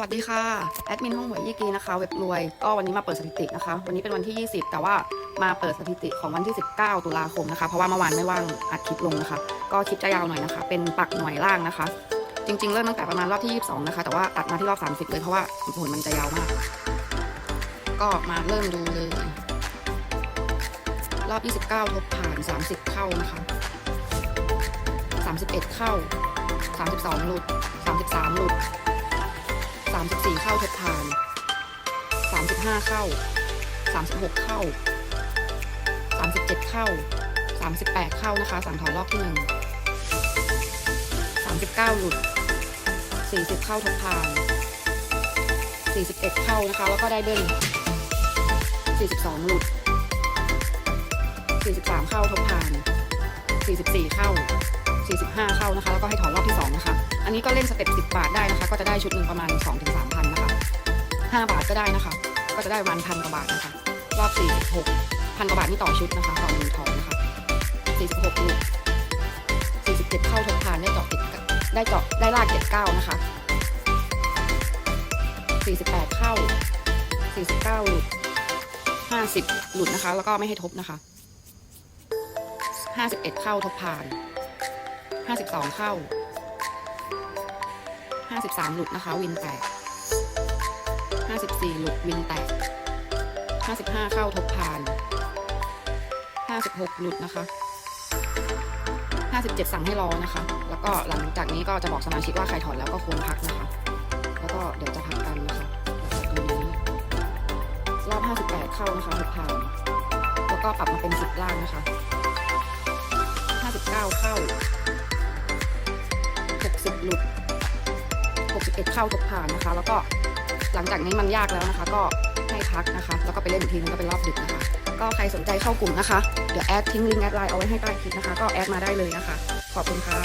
สวัสดีค่ะ แอดมินห้องหวยยี่กีนะคะ เว็บรวย ก็วันนี้มาเปิดสถิตินะคะ วันนี้เป็นวันที่ 20 แต่ว่ามาเปิดสถิติของวันที่ 19 ตุลาคมนะคะ เพราะว่าเมื่อวานไม่ว่างอัดคลิปลงนะคะ ก็คลิปจะยาวหน่อยนะคะ เป็นปักหน่วยล่างนะคะ จริง ๆ เริ่มตั้งแต่ประมาณรอบที่ 22 นะคะ แต่ว่าตัดมาที่รอบ 30 เลยเพราะว่าผลมันจะยาวมาก ก็มาเริ่มดูเลย รอบ 29ทบผ่าน 30 เข้านะคะ 31 เข้า 32 หลุด 33 หลุด 34 เข้าทดทาน 35 เข้า 36 เข้า 37 เข้า 38 เข้านะคะสั่งถอนรอบที่ 1 39 หลุด 40 เข้าทดทาน 41 เข้านะคะ แล้วก็ได้เบิ้ล42 หลุด 43 เข้าทดทาน 44 เข้า 45 เข้านะคะ แล้วก็ให้ถอนรอบที่ 2 นะคะ อันนี้ก็เล่นสเต็ป10 บาทได้นะคะ ก็จะได้ชุดหนึ่งประมาณ 2-3พันนะคะ 5 บาทก็ได้นะคะ ก็จะได้ประมาณพันกว่าบาทนะคะ รอบ 46พันกว่าบาทนี่ต่อชุดนะคะต่อหนึ่งถอนนะคะ 46ลูก47 เข้าทดทานได้เจาะเจ็ดได้เจาะได้ลาก79นะคะ 48 เข้า 49หลุด50 หลุดนะคะ แล้วก็ไม่ให้ทบนะคะ 51 เข้าทบผ่าน 52 เข้า 53 หลุดนะคะ วินแตก 54 หลุดวินแตก 55 เข้าทบผ่าน 56 หลุดนะคะ 57 สั่งให้รอนะคะ แล้วก็หลังจากนี้ก็จะบอกสมาชิกว่าใครถอนแล้วก็ควรพักนะคะ แล้วก็เดี๋ยวจะพักกันนะคะเดี๋ยวนี้รอบ 58 เข้านะคะทบผ่าน แล้วก็ปรับมาเป็น10ล่างนะคะ 59 เข้า เข้าทบผ่านนะคะ แล้วก็หลังจากนี้มันยากแล้วนะคะ ก็ให้พักนะคะ แล้วก็ไปเล่นอีกทีนึงก็เป็นรอบดึกนะคะ ก็ใครสนใจเข้ากลุ่มนะคะ เดี๋ยวแอดทิ้งลิงก์แอดไลน์เอาไว้ให้ใต้คลิปนะคะ ก็แอดมาได้เลยนะคะ ขอบคุณค่ะ